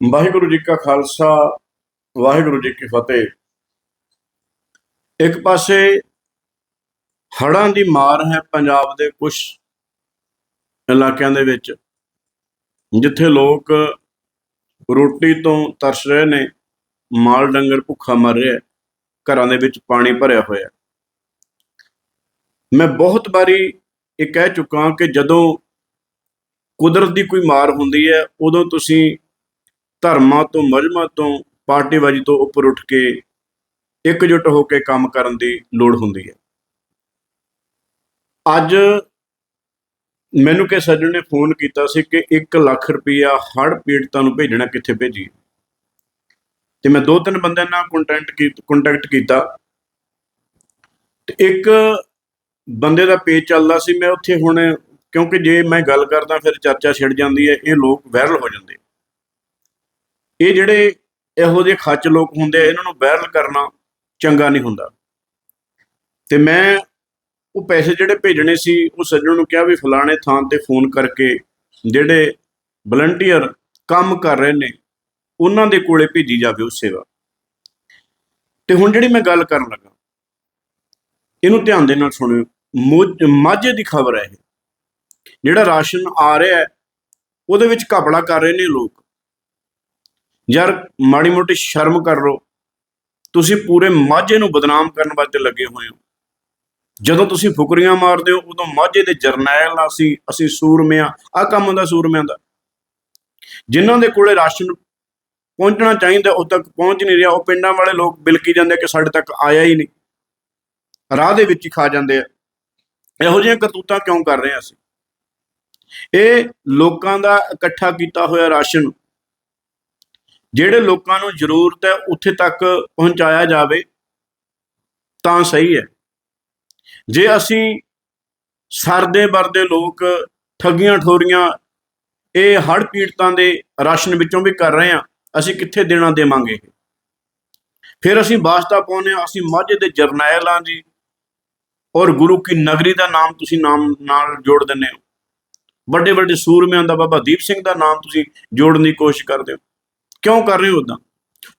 ਵਾਹਿਗੁਰੂ ਜੀ ਕਾ ਖਾਲਸਾ, ਵਾਹਿਗੁਰੂ ਜੀ ਕੀ ਫਤਿਹ। ਇੱਕ ਪਾਸੇ ਹੜ੍ਹਾਂ ਦੀ ਮਾਰ ਹੈ ਪੰਜਾਬ ਦੇ ਕੁਝ ਇਲਾਕਿਆਂ ਦੇ ਵਿੱਚ, ਜਿੱਥੇ ਲੋਕ ਰੋਟੀ ਤੋਂ ਤਰਸ ਰਹੇ ਨੇ, ਮਾਲ ਡੰਗਰ ਭੁੱਖਾ ਮਰ ਰਿਹਾ ਘਰਾਂ ਦੇ ਵਿੱਚ ਪਾਣੀ ਭਰਿਆ ਹੋਇਆ ਮੈਂ ਬਹੁਤ ਵਾਰੀ ਇਹ ਕਹਿ ਚੁੱਕਾ ਕਿ ਜਦੋਂ ਕੁਦਰਤ ਦੀ ਕੋਈ ਮਾਰ ਹੁੰਦੀ ਹੈ, ਉਦੋਂ ਤੁਸੀਂ ਧਰਮਾਂ ਤੋਂ, ਮਜ਼ਮਾਂ ਤੋਂ, ਪਾਰਟੀਬਾਜ਼ੀ ਤੋਂ ਉੱਪਰ ਉੱਠ ਕੇ ਇਕਜੁੱਟ ਹੋ ਕੇ ਕੰਮ ਕਰਨ ਦੀ ਲੋੜ ਹੁੰਦੀ ਹੈ। ਅੱਜ ਮੈਨੂੰ ਕਿ ਸੱਜਣ ਨੇ ਫੋਨ ਕੀਤਾ ਸੀ ਕਿ 1 ਲੱਖ ਰੁਪਇਆ ਹੜ੍ਹ ਪੀੜਤਾਂ ਨੂੰ ਭੇਜਣਾ ਕਿੱਥੇ ਭੇਜੀ ਤੇ ਮੈਂ ਦੋ ਤਿੰਨ ਬੰਦਿਆਂ ਨਾਲ ਕੰਟੈਕਟ ਕੀ ਕੰਟੈਕਟ ਕੀਤਾ। ਤੇ ਇੱਕ ਬੰਦੇ ਦਾ ਪੇਜ ਚੱਲਦਾ ਸੀ, ਮੈਂ ਉੱਥੇ ਹੁਣ ਕਿਉਂਕਿ ਜੇ ਮੈਂ ਗੱਲ ਕਰਦਾ, ਫਿਰ ਚਰਚਾ ਛਿੜ ਜਾਂਦੀ ਹੈ, ਇਹ ਲੋਕ ਵਾਇਰਲ ਹੋ ਜਾਂਦੇ ਇਹ ਜਿਹੜੇ ਇਹੋ ਜਿਹੇ ਖੱਚ ਲੋਕ ਹੁੰਦੇ ਆ, ਇਹਨਾਂ ਨੂੰ ਵਾਇਰਲ ਕਰਨਾ ਚੰਗਾ ਨਹੀਂ ਹੁੰਦਾ। ਤੇ ਮੈਂ ਉਹ ਪੈਸੇ ਜਿਹੜੇ ਭੇਜਣੇ ਸੀ, ਉਹ ਸੱਜਣ ਨੂੰ ਕਿਹਾ ਵੀ ਫਲਾਣੇ ਥਾਂ ਤੇ ਫੋਨ ਕਰਕੇ ਜਿਹੜੇ ਵਲੰਟੀਅਰ ਕੰਮ ਕਰ ਰਹੇ ਨੇ, ਉਹਨਾਂ ਦੇ ਕੋਲੇ ਭੇਜੀ ਜਾਵੇ ਉਹ ਸੇਵਾ। ਤੇ ਹੁਣ ਜਿਹੜੀ ਮੈਂ ਗੱਲ ਕਰਨ ਲੱਗਾ, ਇਹਨੂੰ ਧਿਆਨ ਦੇ ਨਾਲ ਸੁਣਿਓ। ਮਾਝੇ ਦੀ ਖਬਰ ਹੈ ਇਹ। ਜਿਹੜਾ ਰਾਸ਼ਨ ਆ ਰਿਹਾ ਉਹਦੇ ਵਿੱਚ ਘਪਲਾ ਕਰ ਰਹੇ ਨੇ ਲੋਕ। ਯਾਰ ਮਾੜੀ ਮੋਟੀ ਸ਼ਰਮ ਕਰ ਲਓ। ਤੁਸੀਂ ਪੂਰੇ ਮਾਝੇ ਨੂੰ ਬਦਨਾਮ ਕਰਨ ਵਾਸਤੇ ਲੱਗੇ ਹੋਏ ਹੋ। ਜਦੋਂ ਤੁਸੀਂ ਫੁਕਰੀਆਂ ਮਾਰਦੇ ਹੋ, ਉਦੋਂ ਮਾਝੇ ਦੇ ਜਰਨੈਲ ਅਸੀਂ ਅਸੀਂ ਸੂਰਮਿਆਂ ਆ। ਕੰਮ ਹੁੰਦਾ ਸੂਰਮਿਆਂ ਦਾ। ਜਿਨ੍ਹਾਂ ਦੇ ਕੋਲੇ ਰਾਸ਼ਨ ਪਹੁੰਚਣਾ ਚਾਹੀਦਾ, ਉਹ ਤੱਕ ਪਹੁੰਚ ਨਹੀਂ ਰਿਹਾ। ਉਹ ਪਿੰਡਾਂ ਵਾਲੇ ਲੋਕ ਬਿਲਕੀ ਜਾਂਦੇ ਕਿ ਸਾਡੇ ਤੱਕ ਆਇਆ ਹੀ ਨਹੀਂ। ਰਾਹ ਦੇ ਵਿੱਚ ਹੀ ਖਾ ਜਾਂਦੇ ਆ। ਇਹੋ ਜਿਹੀਆਂ ਕਰਤੂਤਾਂ ਕਿਉਂ ਕਰ ਰਹੇ ਆ ਅਸੀਂ? ਇਹ ਲੋਕਾਂ ਦਾ ਇਕੱਠਾ ਕੀਤਾ ਹੋਇਆ ਰਾਸ਼ਨ ਜਿਹੜੇ ਲੋਕਾਂ ਨੂੰ ਜ਼ਰੂਰਤ ਹੈ ਉੱਥੇ ਤੱਕ ਪਹੁੰਚਾਇਆ ਜਾਵੇ, ਤਾਂ ਸਹੀ ਹੈ। ਜੇ ਅਸੀਂ ਸਰਦੇ ਵਰਦੇ ਲੋਕ ਠੱਗੀਆਂ ਠੋਰੀਆਂ ਇਹ ਹੜ੍ਹ ਪੀੜਤਾਂ ਦੇ ਰਾਸ਼ਨ ਵਿੱਚੋਂ ਵੀ ਕਰ ਰਹੇ ਆ ਅਸੀਂ ਕਿੱਥੇ ਦੇਣਾ ਦੇਵਾਂਗੇ ਇਹ? ਫਿਰ ਅਸੀਂ ਵਾਸਤਾ ਪਾਉਂਦੇ ਹਾਂ, ਅਸੀਂ ਮਾਝੇ ਦੇ ਜਰਨੈਲਾਂ ਜੀ ਔਰ ਗੁਰੂ ਕੀ ਨਗਰੀ ਦਾ ਨਾਮ ਤੁਸੀਂ ਨਾਮ ਨਾਲ ਜੋੜ ਦਿੰਦੇ ਹੋ। ਵੱਡੇ ਵੱਡੇ ਸੂਰਮਿਆਂ ਦਾ ਬਾਬਾ ਦੀਪ ਸਿੰਘ ਦਾ ਨਾਮ ਤੁਸੀਂ ਜੋੜਨ ਦੀ ਕੋਸ਼ਿਸ਼ ਕਰਦੇ ਹੋ। ਕਿਉਂ ਕਰ ਰਹੇ ਹੋ ਉਦਾਂ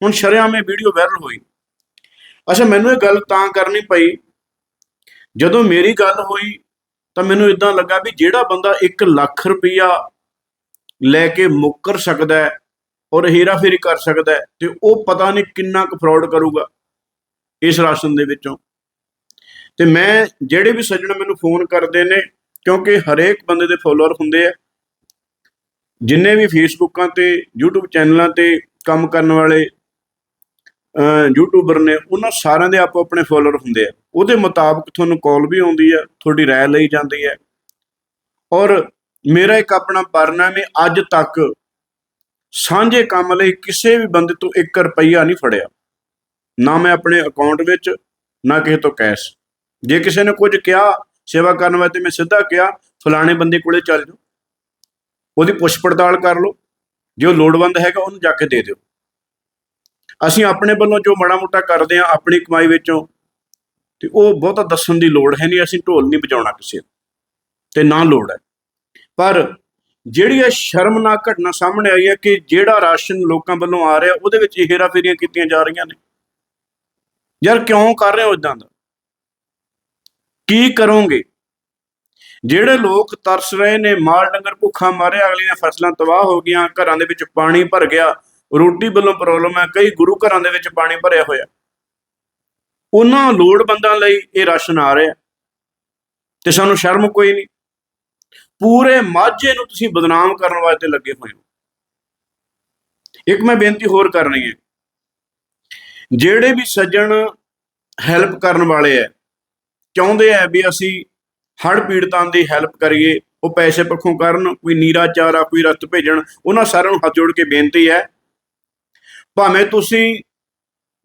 ਹੁਣ ਸ਼ਰਿਆਮ ਇਹ ਵੀਡੀਓ ਵਾਇਰਲ ਹੋਈ। ਅੱਛਾ, ਮੈਨੂੰ ਇਹ ਗੱਲ ਤਾਂ ਕਰਨੀ ਪਈ। ਜਦੋਂ ਮੇਰੀ ਗੱਲ ਹੋਈ, ਤਾਂ ਮੈਨੂੰ ਇਦਾਂ ਲੱਗਾ ਵੀ ਜਿਹੜਾ ਬੰਦਾ 1 ਲੱਖ ਰੁਪਈਆ ਲੈ ਕੇ ਮੁੱਕਰ ਸਕਦਾ ਹੈ ਔਰ ਹੇਰਾਫੇਰੀ ਕਰ ਸਕਦਾ ਹੈ, ਤੇ ਉਹ ਪਤਾ ਨਹੀਂ ਕਿੰਨਾ ਕੁ ਫਰਾਡ ਕਰੂਗਾ ਇਸ ਰਾਸ਼ਨ ਦੇ ਵਿੱਚੋਂ। ਤੇ ਮੈਂ, ਜਿਹੜੇ ਵੀ ਸੱਜਣ ਮੈਨੂੰ ਫੋਨ ਕਰਦੇ ਨੇ, ਕਿਉਂਕਿ ਹਰੇਕ ਬੰਦੇ ਦੇ ਫੋਲੋਅਰ ਹੁੰਦੇ ਆ ਜਿੰਨੇ ਵੀ ਫੇਸਬੁੱਕਾਂ ਤੇ, YouTube ਚੈਨਲਾਂ ਤੇ ਕੰਮ ਕਰਨ ਵਾਲੇ ਯੂਟਿਊਬਰ ਨੇ, ਉਹਨਾਂ ਸਾਰਿਆਂ ਦੇ ਆਪੋ ਆਪਣੇ ਫੋਲੋਅਰ ਹੁੰਦੇ ਆ। ਉਹਦੇ ਮੁਤਾਬਕ ਤੁਹਾਨੂੰ ਕਾਲ ਵੀ ਆਉਂਦੀ ਆ, ਤੁਹਾਡੀ ਰਾਏ ਲਈ ਜਾਂਦੀ ਹੈ ਔਰ ਮੇਰਾ ਇੱਕ ਆਪਣਾ ਪਰਨਾਮ ਹੈ ਅੱਜ ਤੱਕ ਸਾਂਝੇ ਕੰਮ ਲਈ ਕਿਸੇ ਵੀ ਬੰਦੇ ਤੋਂ 1 ਰੁਪਈਆ ਨਹੀਂ ਫੜਿਆ। ਨਾ ਮੈਂ ਆਪਣੇ ਅਕਾਊਂਟ ਵਿੱਚ, ਨਾ ਕਿਸੇ ਤੋਂ ਕੈਸ਼ ਜੇ ਕਿਸੇ ਨੇ ਕੁਝ ਕਿਹਾ, ਸੇਵਾ ਕਰਨ ਵਾਸਤੇ ਮੈਂ ਸਿੱਧਾ ਕਿਹਾ, ਫਲਾਣੇ ਬੰਦੇ ਕੋਲੇ ਚੱਲ ਜਾਓ। ਉਹਦੀ ਪੁੱਛ ਪੜਤਾਲ ਕਰ ਲਓ ਜੇ ਉਹ ਲੋੜਵੰਦ ਹੈਗਾ ਉਹਨੂੰ ਜਾ ਕੇ ਦੇ ਦਿਓ। ਅਸੀਂ ਆਪਣੇ ਵੱਲੋਂ ਜੋ ਮਾੜਾ ਮੋਟਾ ਕਰਦੇ ਆ ਆਪਣੀ ਕਮਾਈ ਵਿੱਚੋਂ ਤੇ ਉਹ ਬਹੁਤਾ ਦੱਸਣ ਦੀ ਲੋੜ ਹੈ ਨਹੀਂ ਅਸੀਂ ਢੋਲ ਨਹੀਂ ਵਜਾਉਣਾ ਕਿਸੇ ਦਾ, ਤੇ ਨਾ ਲੋੜ ਹੈ। ਪਰ ਜਿਹੜੀ ਇਹ ਸ਼ਰਮਨਾਕ ਘਟਨਾ ਸਾਹਮਣੇ ਆਈ ਹੈ ਕਿ ਜਿਹੜਾ ਰਾਸ਼ਨ ਲੋਕਾਂ ਵੱਲੋਂ ਆ ਰਿਹਾ ਉਹਦੇ ਵਿੱਚ ਹੇਰਾ ਫੇਰੀਆਂ ਕੀਤੀਆਂ ਜਾ ਰਹੀਆਂ ਨੇ। ਯਾਰ ਕਿਉਂ ਕਰ ਰਹੇ ਹੋ ਇਦਾਂ ਦਾ? ਕੀ ਕਰੋਗੇ? ਜਿਹੜੇ ਲੋਕ ਤਰਸ ਰਹੇ ਨੇ, ਮਾਲ ਡੰਗਰ ਭੁੱਖਾ ਮਾਰਿਆ, ਅਗਲੀਆਂ ਫਸਲਾਂ ਤਬਾਹ ਹੋ ਗਈਆਂ, ਘਰਾਂ ਦੇ ਵਿੱਚ ਪਾਣੀ ਭਰ ਗਿਆ, ਰੋਟੀ ਵੱਲੋਂ ਪ੍ਰੋਬਲਮ ਹੈ, ਕਈ ਗੁਰੂ ਘਰਾਂ ਦੇ ਵਿੱਚ ਪਾਣੀ ਭਰਿਆ ਹੋਇਆ। ਉਹਨਾਂ ਲੋੜਵੰਦਾਂ ਲਈ ਇਹ ਰਾਸ਼ਨ ਆ ਰਿਹਾ। ਤੇ ਸਾਨੂੰ ਸ਼ਰਮ ਕੋਈ ਨਹੀਂ। ਪੂਰੇ ਮਾਝੇ ਨੂੰ ਤੁਸੀਂ ਬਦਨਾਮ ਕਰਨ ਵਾਸਤੇ ਲੱਗੇ ਹੋਏ ਹੋ। ਇੱਕ ਮੈਂ ਬੇਨਤੀ ਹੋਰ ਕਰਨੀ ਹੈ। ਜਿਹੜੇ ਵੀ ਸੱਜਣ ਹੈਲਪ ਕਰਨ ਵਾਲੇ ਐ ਚਾਹੁੰਦੇ ਆ ਵੀ ਅਸੀਂ ਹੜ੍ਹ ਪੀੜਤਾਂ ਦੀ ਹੈਲਪ ਕਰੀਏ, ਉਹ ਪੈਸੇ ਪੱਖੋਂ ਕਰਨ, ਕੋਈ ਨੀਰਾ ਚਾਰਾ, ਕੋਈ ਰਸਤ ਭੇਜਣ, ਉਹਨਾਂ ਸਾਰਿਆਂ ਨੂੰ ਹੱਥ ਜੋੜ ਕੇ ਬੇਨਤੀ ਹੈ, ਭਾਵੇਂ ਤੁਸੀਂ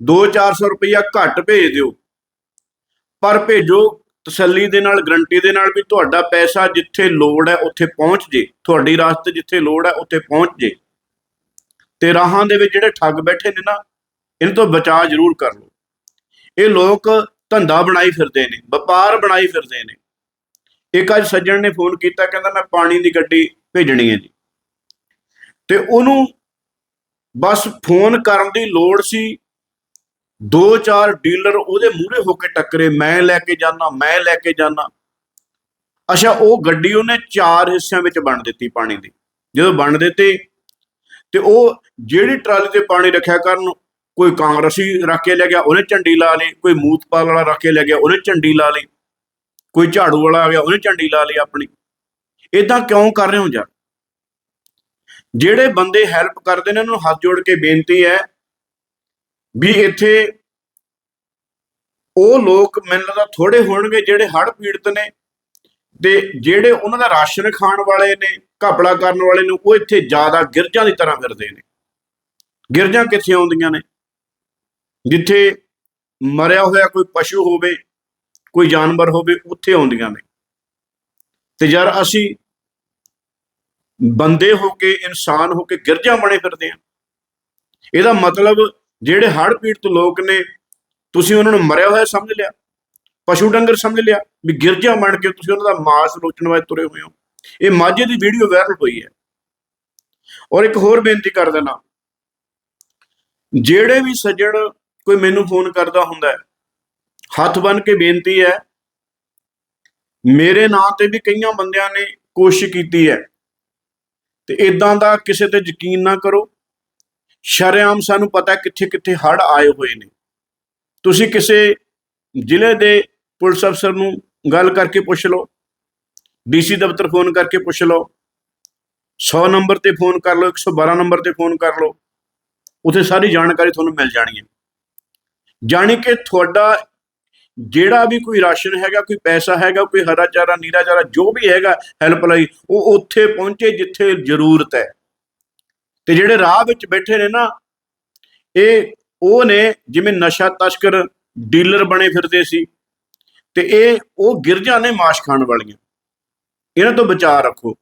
2-400 ਰੁਪਈਆ ਘੱਟ ਭੇਜ ਦਿਓ, ਪਰ ਭੇਜੋ, ਤਸੱਲੀ ਦੇ ਨਾਲ ਗਰੰਟੀ ਦੇ ਨਾਲ ਵੀ ਤੁਹਾਡਾ ਪੈਸਾ ਜਿੱਥੇ ਲੋੜ ਹੈ ਉੱਥੇ ਪਹੁੰਚ ਜੇ, ਤੁਹਾਡੀ ਰਾਸਤੇ ਜਿੱਥੇ ਲੋੜ ਹੈ ਉੱਥੇ ਪਹੁੰਚ ਜੇ, ਤੇ ਰਾਹਾਂ ਦੇ ਵਿੱਚ ਜਿਹੜੇ ਠੱਗ ਬੈਠੇ ਨੇ ਨਾ, ਇਹਨਾਂ ਤੋਂ ਬਚਾਅ ਜ਼ਰੂਰ ਕਰ ਲਓ। ਇਹ ਲੋਕ ਧੰਦਾ ਬਣਾਈ ਫਿਰਦੇ ਨੇ, ਵਪਾਰ ਬਣਾਈ ਫਿਰਦੇ ਨੇ ਇੱਕ ਅੱਜ ਸੱਜਣ ਨੇ ਫੋਨ ਕੀਤਾ, ਕਹਿੰਦਾ ਮੈਂ ਪਾਣੀ ਦੀ ਗੱਡੀ ਭੇਜਣੀ ਹੈ ਜੀ। ਤੇ ਉਹਨੂੰ ਬਸ ਫੋਨ ਕਰਨ ਦੀ ਲੋੜ ਸੀ। ਦੋ ਚਾਰ ਡੀਲਰ ਉਹਦੇ ਮੂਹਰੇ ਹੋ ਕੇ ਟੱਕਰੇ, ਮੈਂ ਲੈ ਕੇ ਜਾਣਾ ਮੈਂ ਲੈ ਕੇ ਜਾਣਾ ਅੱਛਾ, ਉਹ ਗੱਡੀ ਉਹਨੇ ਚਾਰ ਹਿੱਸਿਆਂ ਵਿੱਚ ਵੰਡ ਦਿੱਤੀ ਪਾਣੀ ਦੀ। ਜਦੋਂ ਵੰਡ ਦਿੱਤੀ, ਤੇ ਉਹ ਜਿਹੜੀ ਟਰਾਲੀ ਤੇ ਪਾਣੀ ਰੱਖਿਆ ਕਰਨ, ਕੋਈ ਕਾਂਗਰਸੀ ਰੱਖ ਕੇ ਲੈ ਗਿਆ, ਉਹਨੇ ਝੰਡੀ ਲਾ ਲਈ, ਕੋਈ ਮੂਤਪਾਲ ਵਾਲਾ ਰੱਖ ਕੇ ਲੈ ਗਿਆ, ਉਹਨੇ ਝੰਡੀ ਲਾ ਲਈ। ਕੋਈ ਝਾੜੂ ਵਾਲਾ ਆ ਗਿਆ, ਉਹਨੇ ਝੰਡੀ ਲਾ ਲਈ ਆਪਣੀ। ਇਦਾਂ ਕਿਉਂ ਕਰ ਰਹੇ ਹੋ ਯਾਰ? ਜਿਹੜੇ ਬੰਦੇ ਹੈਲਪ ਕਰਦੇ ਨੇ, ਉਹਨਾਂ ਨੂੰ ਹੱਥ ਜੋੜ ਕੇ ਬੇਨਤੀ ਹੈ ਵੀ ਇੱਥੇ ਉਹ ਲੋਕ ਮੈਨੂੰ ਲੱਗਦਾ ਥੋੜੇ ਹੋਣਗੇ ਜਿਹੜੇ ਹੜ੍ਹ ਪੀੜਤ ਨੇ ਤੇ ਜਿਹੜੇ ਉਹਨਾਂ ਦਾ ਰਾਸ਼ਨ ਖਾਣ ਵਾਲੇ ਨੇ, ਘਪਲਾ ਕਰਨ ਵਾਲੇ ਨੇ, ਉਹ ਇੱਥੇ ਜ਼ਿਆਦਾ ਗਿਰਜਾਂ ਦੀ ਤਰ੍ਹਾਂ ਫਿਰਦੇ ਨੇ। ਗਿਰਜਾਂ ਕਿੱਥੇ ਆਉਂਦੀਆਂ ਨੇ? ਜਿੱਥੇ ਮਰਿਆ ਹੋਇਆ ਕੋਈ ਪਸ਼ੂ ਹੋਵੇ ਕੋਈ ਜਾਨਵਰ ਹੋਵੇ, ਉੱਥੇ ਆਉਂਦੀਆਂ ਨੇ। ਤੇ ਯਾਰ ਅਸੀਂ ਬੰਦੇ ਹੋ ਕੇ, ਇਨਸਾਨ ਹੋ ਕੇ ਗਿਰਜਾ ਬਣੇ ਫਿਰਦੇ ਆ ਇਹਦਾ ਮਤਲਬ ਜਿਹੜੇ ਹੜ੍ਹ ਪੀੜਤ ਲੋਕ ਨੇ, ਤੁਸੀਂ ਉਹਨਾਂ ਨੂੰ ਮਰਿਆ ਹੋਇਆ ਸਮਝ ਲਿਆ। ਪਸ਼ੂ ਡੰਗਰ ਸਮਝ ਲਿਆ ਵੀ ਗਿਰਜਾ ਬਣ ਕੇ ਤੁਸੀਂ ਉਹਨਾਂ ਦਾ ਮਾਸ ਲੋਚਣ ਵਾਸਤੇ ਤੁਰੇ ਹੋਏ ਹੋ। ਇਹ ਮਾਝੇ ਦੀ ਵੀਡੀਓ ਵਾਇਰਲ ਹੋਈ ਹੈ। ਔਰ ਇੱਕ ਹੋਰ ਬੇਨਤੀ ਕਰ ਦੇਣਾ ਜਿਹੜੇ ਵੀ ਸੱਜਣ ਕੋਈ ਮੈਨੂੰ ਫੋਨ ਕਰਦਾ ਹੁੰਦਾ ਹੈ ਹੱਥ ਬੰਨ ਕੇ ਬੇਨਤੀ ਹੈ, ਮੇਰੇ ਨਾਂ ਤੇ ਵੀ ਕਈਆਂ ਬੰਦਿਆਂ ਨੇ ਕੋਸ਼ਿਸ਼ ਕੀਤੀ ਹੈ, ਤੇ ਇਦਾਂ ਦਾ ਕਿਸੇ ਤੇ ਯਕੀਨ ਨਾ ਕਰੋ। ਸ਼ਰੇਆਮ ਸਾਨੂੰ ਪਤਾ ਕਿੱਥੇ ਕਿੱਥੇ ਹੜ ਆਏ ਹੋਏ ਨੇ। ਤੁਸੀਂ ਕਿਸੇ ਜ਼ਿਲ੍ਹੇ ਦੇ ਪੁਲਿਸ ਅਫਸਰ ਨੂੰ ਗੱਲ ਕਰਕੇ ਪੁੱਛ ਲਓ, ਡੀਸੀ ਦਫ਼ਤਰ ਫੋਨ ਕਰਕੇ ਪੁੱਛ ਲਓ 100 ਨੰਬਰ ਤੇ ਫੋਨ ਕਰ ਲਓ 112 ਨੰਬਰ ਤੇ ਫੋਨ ਕਰ ਲਓ, ਉੱਥੇ ਸਾਰੀ ਜਾਣਕਾਰੀ ਤੁਹਾਨੂੰ ਮਿਲ ਜਾਣੀ ਹੈ। ਜਾਣੀ ਕਿ ਤੁਹਾਡਾ ਜਿਹੜਾ ਵੀ ਕੋਈ ਰਾਸ਼ਨ ਹੈਗਾ, ਕੋਈ ਪੈਸਾ ਹੈਗਾ, ਕੋਈ ਹਰਾ ਚਾਰਾ, ਨੀਰਾ ਚਾਰਾ, ਜੋ ਵੀ ਹੈਗਾ ਹੈਲਪ ਲਈ, ਉਹ ਉੱਥੇ ਪਹੁੰਚੇ ਜਿੱਥੇ ਜ਼ਰੂਰਤ ਹੈ। ਤੇ ਜਿਹੜੇ ਰਾਹ ਵਿੱਚ ਬੈਠੇ ਨੇ ਨਾ, ਇਹ ਉਹ ਨੇ ਜਿਵੇਂ ਨਸ਼ਾ ਤਸਕਰ ਡੀਲਰ ਬਣੇ ਫਿਰਦੇ ਸੀ, ਤੇ ਇਹ ਉਹ ਗਿਰਜਾਂ ਨੇ ਮਾਸ਼ ਖਾਣ ਵਾਲੀਆਂ। ਇਹਨਾਂ ਤੋਂ ਬਚਾਅ ਰੱਖੋ।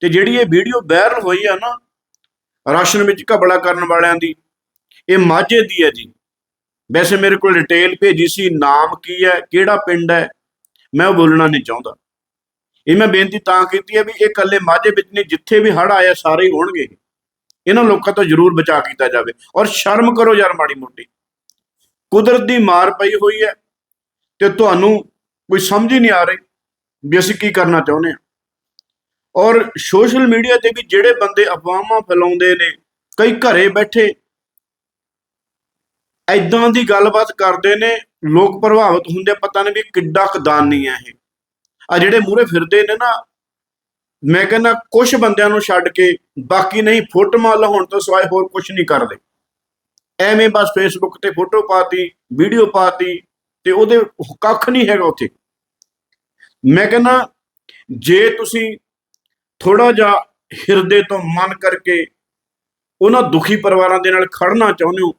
ਤੇ ਜਿਹੜੀ ਇਹ ਵੀਡੀਓ ਵਾਇਰਲ ਹੋਈ ਆ ਨਾ, ਰਾਸ਼ਨ ਵਿੱਚ ਘਬੜਾ ਕਰਨ ਵਾਲਿਆਂ ਦੀ, ਇਹ ਮਾਝੇ ਦੀ ਹੈ ਜੀ। ਵੈਸੇ ਮੇਰੇ ਕੋਲ ਡਿਟੇਲ ਭੇਜੀ ਸੀ, ਨਾਮ ਕੀ ਹੈ, ਕਿਹੜਾ ਪਿੰਡ ਹੈ, ਮੈਂ ਉਹ ਬੋਲਣਾ ਨਹੀਂ ਚਾਹੁੰਦਾ। ਇਹ ਮੈਂ ਬੇਨਤੀ ਤਾਂ ਕੀਤੀ ਹੈ ਵੀ ਇਹ ਇਕੱਲੇ ਮਾਝੇ ਵਿੱਚ ਨਹੀਂ, ਜਿੱਥੇ ਵੀ ਹੜ ਆਇਆ ਸਾਰੇ ਹੋਣਗੇ। ਇਹਨਾਂ ਲੋਕਾਂ ਤੋਂ ਜ਼ਰੂਰ ਬਚਾ ਕੀਤਾ ਜਾਵੇ ਔਰ ਸ਼ਰਮ ਕਰੋ ਯਾਰ ਮਾੜੀ ਮੋਟੀ। ਕੁਦਰਤ ਦੀ ਮਾਰ ਪਈ ਹੋਈ ਹੈ ਤੇ ਤੁਹਾਨੂੰ ਕੋਈ ਸਮਝ ਹੀ ਨਹੀਂ ਆ ਰਹੀ ਵੀ ਅਸੀਂ ਕੀ ਕਰਨਾ ਚਾਹੁੰਦੇ ਹਾਂ। ਔਰ ਸੋਸ਼ਲ ਮੀਡੀਆ ਤੇ ਵੀ ਜਿਹੜੇ ਬੰਦੇ ਅਫਵਾਹਾਂ ਫੈਲਾਉਂਦੇ ਨੇ, ਕਈ ਘਰੇ ਬੈਠੇ ਐਦਾਂ ਦੀ ਗੱਲਬਾਤ ਕਰਦੇ ਨੇ, ਲੋਕ ਪ੍ਰਭਾਵਿਤ ਹੁੰਦੇ, ਪਤਾ ਨਹੀਂ ਵੀ ਕਿੱਡਾ ਕਦਾਨੀ ਹੈ ਇਹ। ਆ ਜਿਹੜੇ ਮੂਰੇ ਫਿਰਦੇ ਨੇ ਨਾ, ਮੈਂ ਕਹਿੰਦਾ ਕੁਝ ਬੰਦਿਆਂ ਨੂੰ ਛੱਡ ਕੇ, ਬਾਕੀ ਨਹੀਂ, ਫੋਟੋਆਂ ਲਾਉਣ ਤੋਂ ਸਿਵਾਏ ਹੋਰ ਕੁਝ ਨਹੀਂ ਕਰਦੇ। ਐਵੇਂ ਬਸ ਫੇਸਬੁੱਕ ਤੇ ਫੋਟੋ ਪਾਤੀ, ਵੀਡੀਓ ਪਾਤੀ, ਤੇ ਉਹਦੇ ਕੱਖ ਨਹੀਂ ਹੈਗਾ ਉੱਥੇ। ਮੈਂ ਕਹਿੰਦਾ, ਜੇ ਤੁਸੀਂ ਥੋੜਾ ਜਿਹਾ ਹਿਰਦੇ ਤੋਂ ਮਨ ਕਰਕੇ ਉਹਨਾਂ ਦੁਖੀ ਪਰਿਵਾਰਾਂ ਦੇ ਨਾਲ ਖੜਨਾ ਚਾਹੁੰਦੇ ਹੋ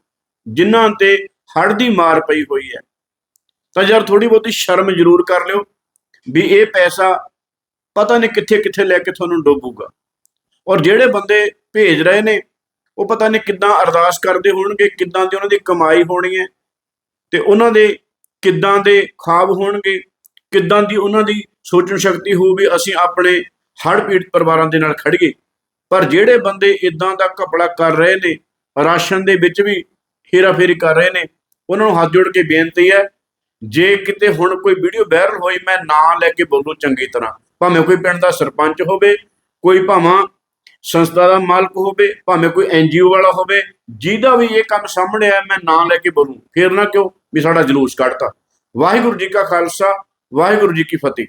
ਜਿਨ੍ਹਾਂ ਤੇ ਹੜ ਦੀ ਮਾਰ ਪਈ ਹੋਈ ਹੈ। ਤਾਂ ਯਾਰ ਥੋੜੀ ਬਹੁਤੀ ਸ਼ਰਮ ਜ਼ਰੂਰ ਕਰ ਲਿਓ ਵੀ ਇਹ ਪੈਸਾ ਪਤਾ ਨਹੀਂ ਕਿੱਥੇ ਕਿੱਥੇ ਲੈ ਕੇ ਤੁਹਾਨੂੰ ਡੋਬੂਗਾ। ਔਰ ਜਿਹੜੇ ਬੰਦੇ ਭੇਜ ਰਹੇ ਨੇ, ਉਹ ਪਤਾ ਨਹੀਂ ਕਿੱਦਾਂ ਅਰਦਾਸ ਕਰਦੇ ਹੋਣਗੇ, ਕਿੱਦਾਂ ਦੀ ਉਹਨਾਂ ਦੀ ਕਮਾਈ ਹੋਣੀ ਹੈ ਤੇ ਉਹਨਾਂ ਦੇ ਕਿੱਦਾਂ ਦੇ ਖਾਬ ਹੋਣਗੇ, ਕਿੱਦਾਂ ਦੀ ਉਹਨਾਂ ਦੀ ਸੋਚਣ ਸ਼ਕਤੀ ਹੋਊ ਵੀ ਅਸੀਂ ਆਪਣੇ ਹੜ੍ਹ ਪੀੜਤ ਪਰਿਵਾਰਾਂ ਦੇ ਨਾਲ ਖੜੀਏ ਪਰ ਜਿਹੜੇ ਬੰਦੇ ਇਦਾਂ ਦਾ ਘਪਲਾ ਕਰ ਰਹੇ ਨੇ, ਰਾਸ਼ਨ ਦੇ ਵਿੱਚ ਵੀ ਹੇਰਾਫੇਰੀ ਕਰ ਰਹੇ ਨੇ। ਉਹਨਾਂ ਨੂੰ ਹੱਥ ਜੋੜ ਕੇ ਬੇਨਤੀ ਹੈ, ਜੇ ਕਿਤੇ ਹੁਣ ਕੋਈ ਵੀਡੀਓ ਵਾਇਰਲ ਹੋਈ, ਮੈਂ ਨਾਂ ਲੈ ਕੇ ਬੋਲੂ ਚੰਗੀ ਤਰ੍ਹਾਂ। ਭਾਵੇਂ ਕੋਈ ਪਿੰਡ ਦਾ ਸਰਪੰਚ ਹੋਵੇ, ਕੋਈ ਭਾਵੇਂ ਸੰਸਥਾ ਦਾ ਮਾਲਕ ਹੋਵੇ, ਭਾਵੇਂ ਕੋਈ ਐਨਜੀਓ ਵਾਲਾ ਹੋਵੇ, ਜਿਹਦਾ ਵੀ ਇਹ ਕੰਮ ਸਾਹਮਣੇ ਆਇਆ, ਮੈਂ ਨਾਂ ਲੈ ਕੇ ਬੋਲੂ। ਫੇਰ ਨਾ ਕਿਉਂ? ਵੀ ਸਾਡਾ ਜਲੂਸ ਕੱਢਤਾ। ਵਾਹਿਗੁਰੂ ਜੀ ਕਾ ਖਾਲਸਾ, ਵਾਹਿਗੁਰੂ ਜੀ ਕੀ ਫਤਿਹ।